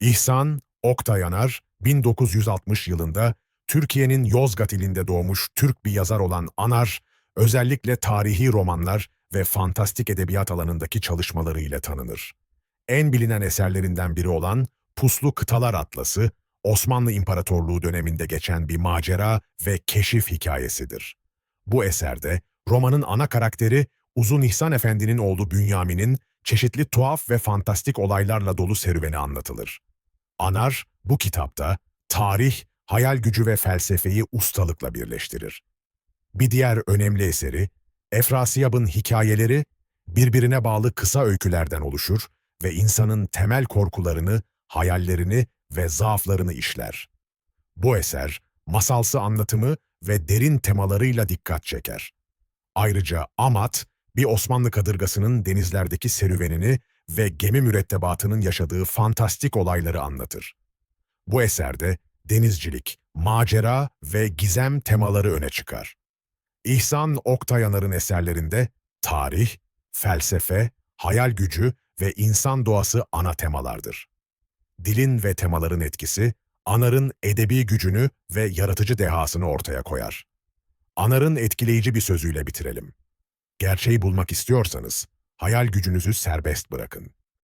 İhsan Oktayanar 1960 yılında Türkiye'nin Yozgat ilinde doğmuş Türk bir yazar olan Anar, özellikle tarihi romanlar ve fantastik edebiyat alanındaki çalışmaları ile tanınır. En bilinen eserlerinden biri olan Puslu Kıtalar Atlası, Osmanlı İmparatorluğu döneminde geçen bir macera ve keşif hikayesidir. Bu eserde romanın ana karakteri Uzun İhsan Efendi'nin oğlu Bünyamin'in çeşitli tuhaf ve fantastik olaylarla dolu serüveni anlatılır. Anar, bu kitapta tarih, hayal gücü ve felsefeyi ustalıkla birleştirir. Bir diğer önemli eseri, Efrasiyab'ın hikayeleri birbirine bağlı kısa öykülerden oluşur ve insanın temel korkularını, hayallerini ve zaaflarını işler. Bu eser, masalsı anlatımı ve derin temalarıyla dikkat çeker. Ayrıca Amat, bir Osmanlı kadırgasının denizlerdeki serüvenini ve gemi mürettebatının yaşadığı fantastik olayları anlatır. Bu eserde denizcilik, macera ve gizem temaları öne çıkar. İhsan Oktayanar'ın eserlerinde tarih, felsefe, hayal gücü ve insan doğası ana temalardır. Dilin ve temaların etkisi, Anar'ın edebi gücünü ve yaratıcı dehasını ortaya koyar. Anar'ın etkileyici bir sözüyle bitirelim. Gerçeği bulmak istiyorsanız, hayal gücünüzü serbest bırakın.